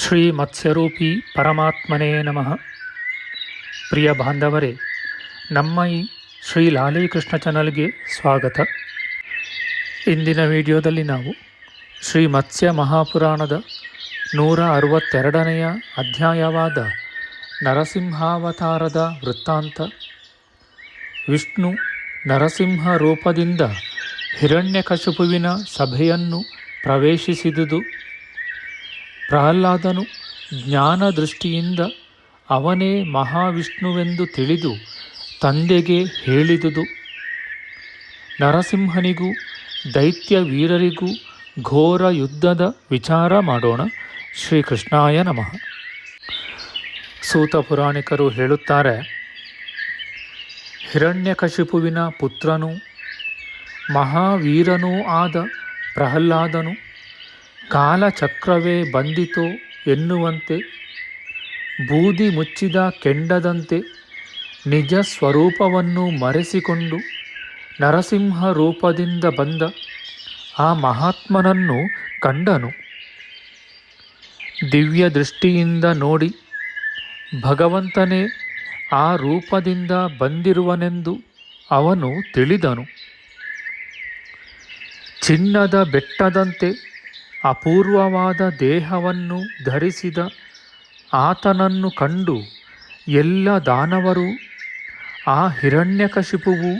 ಶ್ರೀ ಮತ್ಸ್ಯರೂಪಿ ಪರಮಾತ್ಮನೇ ನಮಃ. ಪ್ರಿಯ ಬಾಂಧವರೇ, ನಮ್ಮ ಈ ಶ್ರೀ ಲಾಲೀಕೃಷ್ಣ ಚಾನಲ್ಗೆ ಸ್ವಾಗತ. ಇಂದಿನ ವಿಡಿಯೋದಲ್ಲಿ ನಾವು ಶ್ರೀ ಮತ್ಸ್ಯ ಮಹಾಪುರಾಣದ ನೂರ ಅರವತ್ತೆರಡನೆಯ ಅಧ್ಯಾಯವಾದ ನರಸಿಂಹಾವತಾರದ ವೃತ್ತಾಂತ. ವಿಷ್ಣು ನರಸಿಂಹ ರೂಪದಿಂದ ಹಿರಣ್ಯಕಶಿಪುವಿನ ಸಭೆಯನ್ನು ಪ್ರವೇಶಿಸಿದುದು. ಪ್ರಹ್ಲಾದನು ಜ್ಞಾನದೃಷ್ಟಿಯಿಂದ ಅವನೇ ಮಹಾವಿಷ್ಣುವೆಂದು ತಿಳಿದು ತಂದೆಗೆ ಹೇಳಿದುದು. ನರಸಿಂಹನಿಗೂ ದೈತ್ಯ ವೀರರಿಗೂ ಘೋರ ಯುದ್ಧದ ವಿಚಾರ ಮಾಡೋಣ. ಶ್ರೀಕೃಷ್ಣಾಯ ನಮಃ. ಸೂತ ಪುರಾಣಿಕರು ಹೇಳುತ್ತಾರೆ, ಹಿರಣ್ಯಕಶಿಪುವಿನ ಪುತ್ರನೂ ಮಹಾವೀರನೂ ಆದ ಪ್ರಹ್ಲಾದನು ಕಾಲಚಕ್ರವೇ ಬಂದಿತು ಎನ್ನುವಂತೆ, ಬೂದಿ ಮುಚ್ಚಿದ ಕೆಂಡದಂತೆ ನಿಜ ಸ್ವರೂಪವನ್ನು ಮರೆಸಿಕೊಂಡು ನರಸಿಂಹ ರೂಪದಿಂದ ಬಂದ ಆ ಮಹಾತ್ಮನನ್ನು ಕಂಡನು. ದಿವ್ಯ ದೃಷ್ಟಿಯಿಂದ ನೋಡಿ ಭಗವಂತನೇ ಆ ರೂಪದಿಂದ ಬಂದಿರುವನೆಂದು ಅವನು ತಿಳಿದನು. ಚಿನ್ನದ ಬೆಟ್ಟದಂತೆ ಅಪೂರ್ವವಾದ ದೇಹವನ್ನು ಧರಿಸಿದ ಆತನನ್ನು ಕಂಡು ಎಲ್ಲ ದಾನವರು ಆ ಹಿರಣ್ಯಕಶಿಪುವು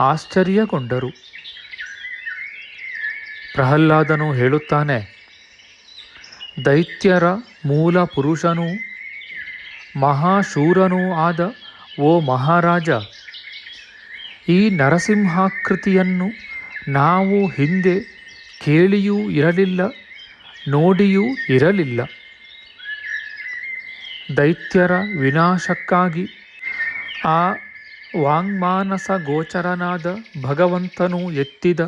ಆಶ್ಚರ್ಯಗೊಂಡರು. ಪ್ರಹ್ಲಾದನು ಹೇಳುತ್ತಾನೆ, ದೈತ್ಯರ ಮೂಲ ಪುರುಷನೂ ಮಹಾಶೂರನೂ ಆದ ಓ ಮಹಾರಾಜ, ಈ ನರಸಿಂಹಾಕೃತಿಯನ್ನು ನಾವು ಹಿಂದೆ ಕೇಳಿಯೂ ಇರಲಿಲ್ಲ, ನೋಡಿಯೂ ಇರಲಿಲ್ಲ. ದೈತ್ಯರ ವಿನಾಶಕ್ಕಾಗಿ ಆ ವಾಂಗ್ಮಾನಸ ಗೋಚರನಾದ ಭಗವಂತನು ಎತ್ತಿದ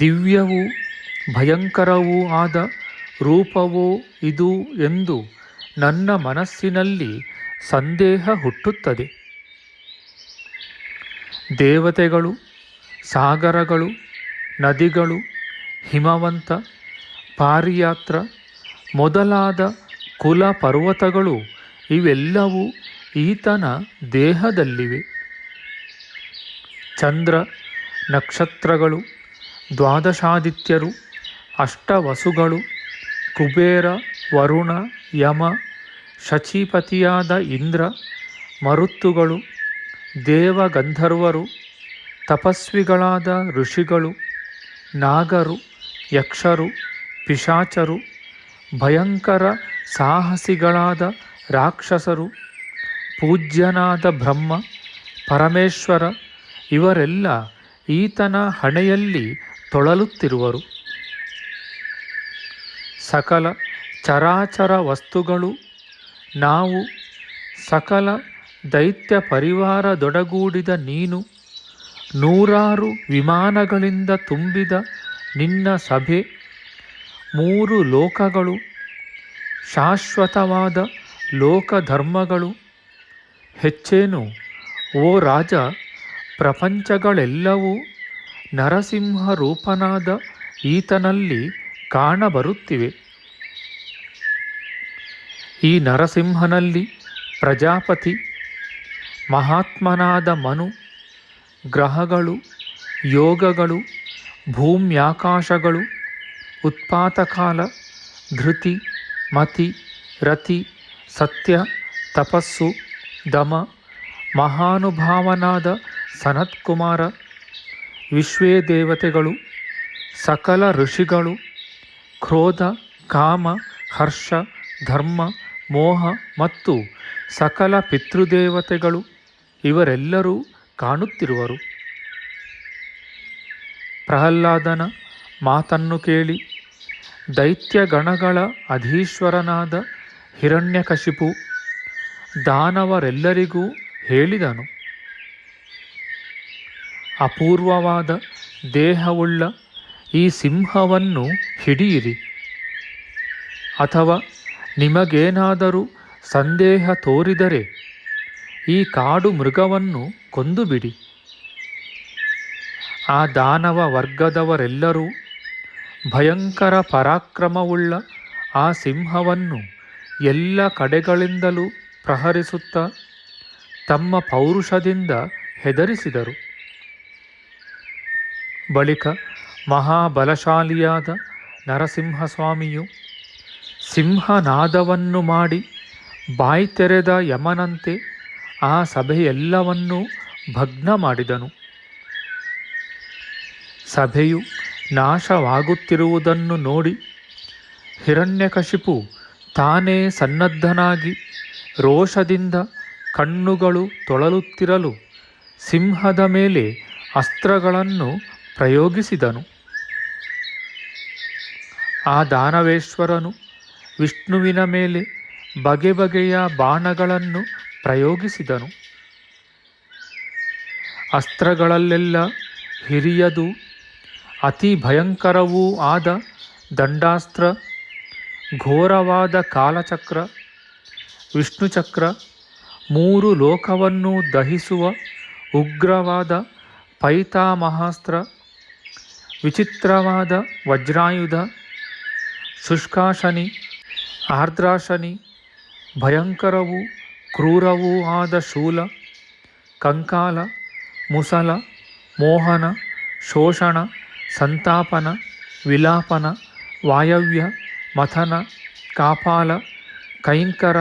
ದಿವ್ಯವೂ ಭಯಂಕರವೂ ಆದ ರೂಪವೋ ಇದು ಎಂದು ನನ್ನ ಮನಸ್ಸಿನಲ್ಲಿ ಸಂದೇಹ ಹುಟ್ಟುತ್ತದೆ. ದೇವತೆಗಳು, ಸಾಗರಗಳು, ನದಿಗಳು ಹಿಮವಂತ, ಪಾರಿಯಾತ್ರ, ಮೊದಲಾದ ಕುಲ ಪರ್ವತಗಳು ಇವೆಲ್ಲವೂ ಈತನ ದೇಹದಲ್ಲಿವೆ. ಚಂದ್ರ, ನಕ್ಷತ್ರಗಳು, ದ್ವಾದಶಾದಿತ್ಯರು, ಅಷ್ಟವಸುಗಳು, ಕುಬೇರ, ವರುಣ, ಯಮ, ಶಚೀಪತಿಯಾದ ಇಂದ್ರ, ಮರುತ್ತುಗಳು, ದೇವಗಂಧರ್ವರು, ತಪಸ್ವಿಗಳಾದ ಋಷಿಗಳು ನಾಗರು, ಯಕ್ಷರು, ಪಿಶಾಚರು, ಭಯಂಕರ ಸಾಹಸಿಗಳಾದ ರಾಕ್ಷಸರು, ಪೂಜ್ಯನಾದ ಬ್ರಹ್ಮ, ಪರಮೇಶ್ವರ ಇವರೆಲ್ಲ ಈತನ ಹಣೆಯಲ್ಲಿ ತೊಳಲುತ್ತಿರುವರು. ಸಕಲ ಚರಾಚರ ವಸ್ತುಗಳು ನಾವು ಸಕಲ ದೈತ್ಯ ಪರಿವಾರದೊಡಗೂಡಿದ ನೀನು ನೂರಾರು ವಿಮಾನಗಳಿಂದ ತುಂಬಿದ ನಿನ್ನ ಸಭೆ, ಮೂರು ಲೋಕಗಳು, ಶಾಶ್ವತವಾದ ಲೋಕಧರ್ಮಗಳು. ಹೆಚ್ಚೇನು, ಓ ರಾಜ, ಪ್ರಪಂಚಗಳೆಲ್ಲವೂ ನರಸಿಂಹ ರೂಪನಾದ ಈತನಲ್ಲಿ ಕಾಣಬರುತ್ತಿವೆ. ಈ ನರಸಿಂಹನಲ್ಲಿ ಪ್ರಜಾಪತಿ, ಮಹಾತ್ಮನಾದ ಮನು ಗ್ರಹಗಳು, ಯೋಗಗಳು, ಭೂಮ್ಯಾಕಾಶಗಳು, ಉತ್ಪಾತಕಾಲ, ಧೃತಿ, ಮತಿ, ರತಿ, ಸತ್ಯ, ತಪಸ್ಸು, ದಮ, ಮಹಾನುಭಾವನಾದ ಸನತ್ಕುಮಾರ ವಿಶ್ವೇ ದೇವತೆಗಳು ಸಕಲ ಋಷಿಗಳು, ಕ್ರೋಧ, ಕಾಮ, ಹರ್ಷ, ಧರ್ಮ, ಮೋಹ ಮತ್ತು ಸಕಲ ಪಿತೃದೇವತೆಗಳು, ಇವರೆಲ್ಲರೂ ಕಾಣುತ್ತಿರುವರು. ಪ್ರಹ್ಲಾದನ ಮಾತನ್ನು ಕೇಳಿ ದೈತ್ಯಗಣಗಳ ಅಧೀಶ್ವರನಾದ ಹಿರಣ್ಯಕಶಿಪು ದಾನವರೆಲ್ಲರಿಗೂ ಹೇಳಿದನು. ಅಪೂರ್ವವಾದ ದೇಹವುಳ್ಳ ಈ ಸಿಂಹವನ್ನು ಹಿಡಿಯಿರಿ. ಅಥವಾ ನಿಮಗೇನಾದರೂ ಸಂದೇಹ ತೋರಿದರೆ ಈ ಕಾಡು ಮೃಗವನ್ನು ಕೊಂದುಬಿಡಿ. ಆ ದಾನವ ವರ್ಗದವರೆಲ್ಲರೂ ಭಯಂಕರ ಪರಾಕ್ರಮವುಳ್ಳ ಆ ಸಿಂಹವನ್ನು ಎಲ್ಲ ಕಡೆಗಳಿಂದಲೂ ಪ್ರಹರಿಸುತ್ತಾ ತಮ್ಮ ಪೌರುಷದಿಂದ ಹೆದರಿಸಿದರು. ಬಳಿಕ ಮಹಾಬಲಶಾಲಿಯಾದ ನರಸಿಂಹಸ್ವಾಮಿಯು ಸಿಂಹನಾದವನ್ನು ಮಾಡಿ ಬಾಯಿ ತೆರೆದ ಯಮನಂತೆ ಆ ಸಭೆಯೆಲ್ಲವನ್ನೂ ಭಗ್ನ ಮಾಡಿದನು. ಸಭೆಯು ನಾಶವಾಗುತ್ತಿರುವುದನ್ನು ನೋಡಿ ಹಿರಣ್ಯಕಶಿಪು ತಾನೇ ಸನ್ನದ್ಧನಾಗಿ ರೋಷದಿಂದ ಕಣ್ಣುಗಳು ತೊಳಲುತ್ತಿರಲು ಸಿಂಹದ ಮೇಲೆ ಅಸ್ತ್ರಗಳನ್ನು ಪ್ರಯೋಗಿಸಿದನು. ಆ ದಾನವೇಶ್ವರನು ವಿಷ್ಣುವಿನ ಮೇಲೆ ಬಗೆ ಬಗೆಯ ಬಾಣಗಳನ್ನು ಪ್ರಯೋಗಿಸಿದನು. ಅಸ್ತ್ರಗಳಲ್ಲೆಲ್ಲ ಹಿರಿಯದು, ಅತಿ ಭಯಂಕರವೂ ಆದ ದಂಡಾಸ್ತ್ರ, ಘೋರವಾದ ಕಾಲಚಕ್ರ, ವಿಷ್ಣುಚಕ್ರ, ಮೂರು ಲೋಕವನ್ನು ದಹಿಸುವ ಉಗ್ರವಾದ ಪೈತಾಮಹಾಸ್ತ್ರ, ವಿಚಿತ್ರವಾದ ವಜ್ರಾಯುಧ, ಶುಷ್ಕಾಶನಿ, ಆರ್ದ್ರಾಶನಿ, ಭಯಂಕರವೂ ಕ್ರೂರವೂ ಆದ ಶೂಲ, ಕಂಕಾಲ, ಮುಸಲ, ಮೋಹನ, ಶೋಷಣ, ಸಂತಾಪನ, ವಿಲಾಪನ, ವಾಯವ್ಯ, ಮಥನ, ಕಾಪಾಲ, ಕೈಂಕರ,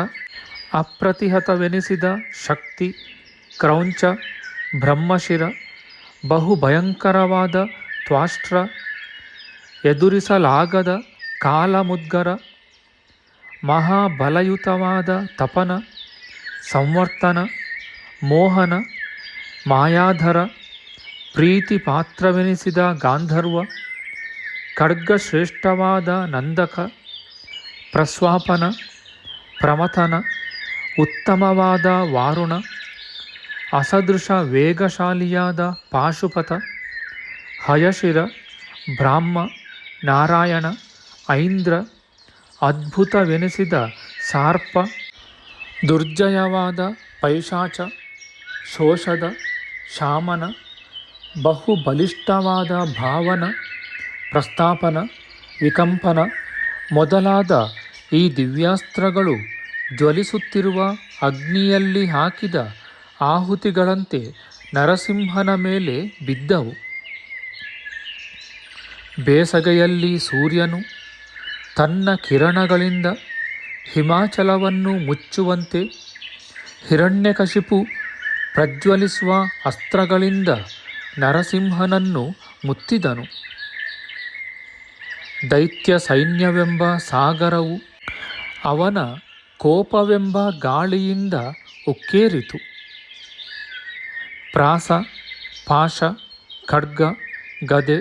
ಅಪ್ರತಿಹತವೆನಿಸಿದ ಶಕ್ತಿ, ಕ್ರೌಂಚ, ಬ್ರಹ್ಮಶಿರ ಬಹು ಭಯಂಕರವಾದ ತ್ವಾಷ್ಟ್ರ, ಎದುರಿಸಲಾಗದ ಕಾಲಮುದ್ಗರ, ಮಹಾಬಲಯುತವಾದ ತಪನ ಸಂವರ್ತನ, ಮೋಹನ, ಮಾಯಾಧರ ಪ್ರೀತಿ ಪಾತ್ರವೆನಿಸಿದ ಗಾಂಧರ್ವ, ಖಡ್ಗಶ್ರೇಷ್ಠವಾದ ನಂದಕ, ಪ್ರಸ್ವಾಪನ, ಪ್ರಮಥನ, ಉತ್ತಮವಾದ ವಾರುಣ, ಅಸದೃಶ ವೇಗಶಾಲಿಯಾದ ಪಾಶುಪತ, ಹಯಶಿರ, ಬ್ರಾಹ್ಮ, ನಾರಾಯಣ, ಐಂದ್ರ, ಅದ್ಭುತವೆನಿಸಿದ ಸಾರ್ಪ ದುರ್ಜಯವಾದ ಪೈಶಾಚ, ಶೋಷದ, ಶಾಮನ ಬಹು ಬಲಿಷ್ಠವಾದ ಭಾವನ, ಪ್ರಸ್ತಾಪನ, ವಿಕಂಪನ ಮೊದಲಾದ ಈ ದಿವ್ಯಾಸ್ತ್ರಗಳು ಜ್ವಲಿಸುತ್ತಿರುವ ಅಗ್ನಿಯಲ್ಲಿ ಹಾಕಿದ ಆಹುತಿಗಳಂತೆ ನರಸಿಂಹನ ಮೇಲೆ ಬಿದ್ದವು. ಬೇಸಗೆಯಲ್ಲಿ ಸೂರ್ಯನು ತನ್ನ ಕಿರಣಗಳಿಂದ ಹಿಮಾಚಲವನ್ನು ಮುಚ್ಚುವಂತೆ ಹಿರಣ್ಯಕಶಿಪು ಪ್ರಜ್ವಲಿಸುವ ಅಸ್ತ್ರಗಳಿಂದ ನರಸಿಂಹನನ್ನು ಮುತ್ತಿದನು. ದೈತ್ಯ ಸೈನ್ಯವೆಂಬ ಸಾಗರವು ಅವನ ಕೋಪವೆಂಬ ಗಾಳಿಯಿಂದ ಉಕ್ಕೇರಿತು. ಪ್ರಾಸ, ಪಾಶ, ಖಡ್ಗ, ಗದೆ,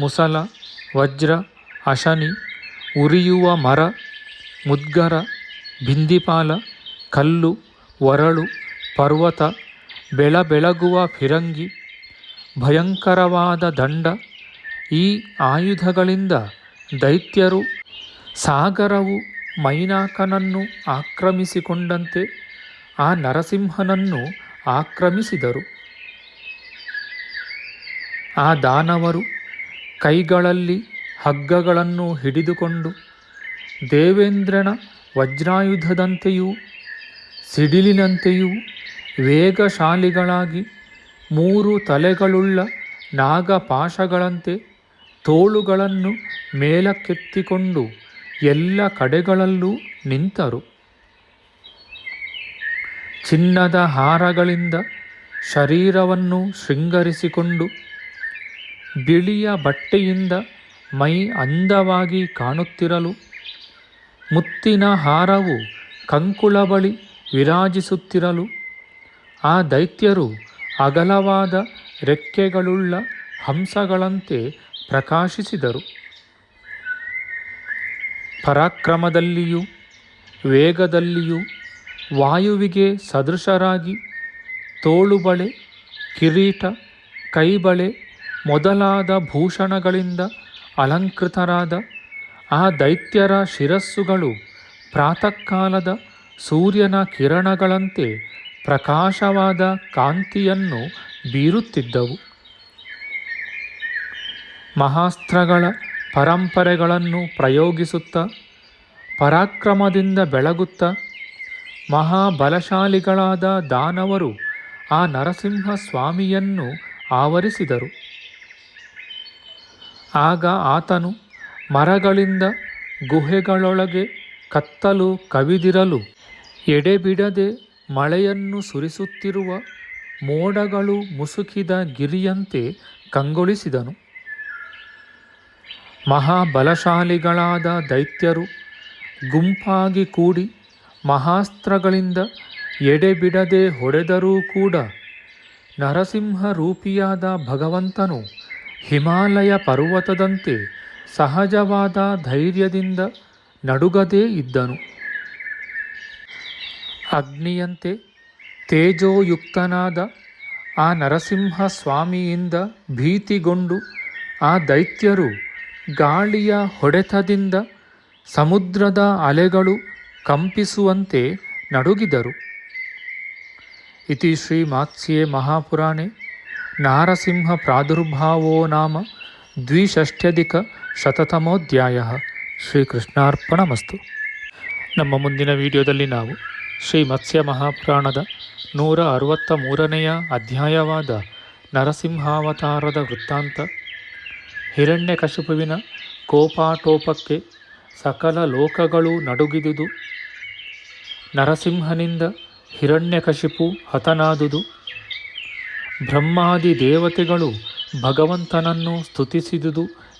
ಮುಸಲ, ವಜ್ರ, ಅಶನಿ, ಉರಿಯುವ ಮರ ಮುದ್ಗರ, ಬಿಂದಿಪಾಲ, ಕಲ್ಲು ಒರಳು ಪರ್ವತ, ಬೆಳಬೆಳಗುವ ಫಿರಂಗಿ, ಭಯಂಕರವಾದ ದಂಡ, ಈ ಆಯುಧಗಳಿಂದ ದೈತ್ಯರು ಸಾಗರವು ಮೈನಾಕನನ್ನು ಆಕ್ರಮಿಸಿಕೊಂಡಂತೆ ಆ ನರಸಿಂಹನನ್ನು ಆಕ್ರಮಿಸಿದರು. ಆ ದಾನವರು ಕೈಗಳಲ್ಲಿ ಹಗ್ಗಗಳನ್ನು ಹಿಡಿದುಕೊಂಡು ದೇವೇಂದ್ರನ ವಜ್ರಾಯುಧದಂತೆಯೂ, ಸಿಡಿಲಿನಂತೆಯೂ ವೇಗಶಾಲಿಗಳಾಗಿ ಮೂರು ತಲೆಗಳುಳ್ಳ ನಾಗಪಾಶಗಳಂತೆ ತೋಳುಗಳನ್ನು ಮೇಲಕ್ಕೆತ್ತಿಕೊಂಡು ಎಲ್ಲ ಕಡೆಗಳಲ್ಲೂ ನಿಂತರು. ಚಿನ್ನದ ಹಾರಗಳಿಂದ ಶರೀರವನ್ನು ಶೃಂಗರಿಸಿಕೊಂಡು ಬಿಳಿಯ ಬಟ್ಟೆಯಿಂದ ಮೈ ಅಂದವಾಗಿ ಕಾಣುತ್ತಿರಲು ಮುತ್ತಿನ ಹಾರವು ಕಂಕುಳ ಬಳಿ ವಿರಾಜಿಸುತ್ತಿರಲು. ಆ ದೈತ್ಯರು ಅಗಲವಾದ ರೆಕ್ಕೆಗಳುಳ್ಳ ಹಂಸಗಳಂತೆ ಪ್ರಕಾಶಿಸಿದರು. ಪರಾಕ್ರಮದಲ್ಲಿಯೂ, ವೇಗದಲ್ಲಿಯೂ ವಾಯುವಿಗೆ ಸದೃಶರಾಗಿ ತೋಳುಬಳೆ ಕಿರೀಟ ಕೈಬಳೆ ಮೊದಲಾದ ಭೂಷಣಗಳಿಂದ ಅಲಂಕೃತರಾದ ಆ ದೈತ್ಯರ ಶಿರಸ್ಸುಗಳು ಪ್ರಾತಃಕಾಲದ ಸೂರ್ಯನ ಕಿರಣಗಳಂತೆ ಪ್ರಕಾಶವಾದ ಕಾಂತಿಯನ್ನು ಬೀರುತ್ತಿದ್ದವು. ಮಹಾಸ್ತ್ರಗಳ ಪರಂಪರೆಗಳನ್ನು ಪ್ರಯೋಗಿಸುತ್ತಾ, ಪರಾಕ್ರಮದಿಂದ ಬೆಳಗುತ್ತಾ, ಮಹಾಬಲಶಾಲಿಗಳಾದ ದಾನವರು ಆ ನರಸಿಂಹ ಸ್ವಾಮಿಯನ್ನು ಆವರಿಸಿದರು. ಆಗ ಆತನು ಮರಗಳಿಂದ ಗುಹೆಗಳೊಳಗೆ ಕತ್ತಲು ಕವಿದಿರಲು ಎಡೆಬಿಡದೆ ಮಳೆಯನ್ನು ಸುರಿಸುತ್ತಿರುವ ಮೋಡಗಳು ಮುಸುಕಿದ ಗಿರಿಯಂತೆ ಕಂಗೊಳಿಸಿದನು. ಮಹಾಬಲಶಾಲಿಗಳಾದ ದೈತ್ಯರು ಗುಂಪಾಗಿ ಕೂಡಿ ಮಹಾಸ್ತ್ರಗಳಿಂದ ಎಡೆಬಿಡದೆ ಹೊಡೆದರೂ ಕೂಡ ನರಸಿಂಹ ರೂಪಿಯಾದ ಭಗವಂತನು ಹಿಮಾಲಯ ಪರ್ವತದಂತೆ ಸಹಜವಾದ ಧೈರ್ಯದಿಂದ ನಡುಗದೇ ಇದ್ದನು. ಅಗ್ನಿಯಂತೆ ತೇಜೋಯುಕ್ತನಾದ ಆ ನರಸಿಂಹ ಸ್ವಾಮಿಯಿಂದ ಭೀತಿಗೊಂಡು ಆ ದೈತ್ಯರು ಗಾಳಿಯ ಹೊಡೆತದಿಂದ ಸಮುದ್ರದ ಅಲೆಗಳು ಕಂಪಿಸುವಂತೆ ನಡುಗಿದರು. ಇತಿ ಶ್ರೀ ಮಾತ್ಸ್ಯೆ ಮಹಾಪುರಾಣೆ, ನಾರಸಿಂಹ ಪ್ರಾದುರ್ಭಾವೋ ನಾಮ ದ್ವಿಷಷ್ಟ್ಯಧಿಕ ಶತತಮೋಧ್ಯಾಯ ಶ್ರೀಕೃಷ್ಣಾರ್ಪಣಮಸ್ತು. ನಮ್ಮ ಮುಂದಿನ ವಿಡಿಯೋದಲ್ಲಿ ನಾವು ಶ್ರೀ ಮತ್ಸ್ಯ ಮಹಾಪುರಾಣದ ನೂರ ಅರವತ್ತ ಮೂರನೆಯ ಅಧ್ಯಾಯವಾದ ನರಸಿಂಹಾವತಾರದ ವೃತ್ತಾಂತ, ಹಿರಣ್ಯಕಶಿಪುವಿನ ಕೋಪಾಟೋಪಕ್ಕೆ ಸಕಲ ಲೋಕಗಳು ನಡುಗಿದುದು, ನರಸಿಂಹನಿಂದ ಹಿರಣ್ಯಕಶಿಪು ಹತನಾದುದು, ಬ್ರಹ್ಮಾದಿ ದೇವತೆಗಳು ಭಗವಂತನನ್ನು ಸ್ತುತಿಸಿದುದು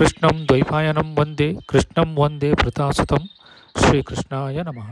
ಕೃಷ್ಣಂ ದ್ವೈಪಾಯನಂ ವಂದೇ ಕೃಷ್ಣಂ ವಂದೇ ಭೃತಾಸುತಂ ಶ್ರೀಕೃಷ್ಣಾಯ ನಮಃ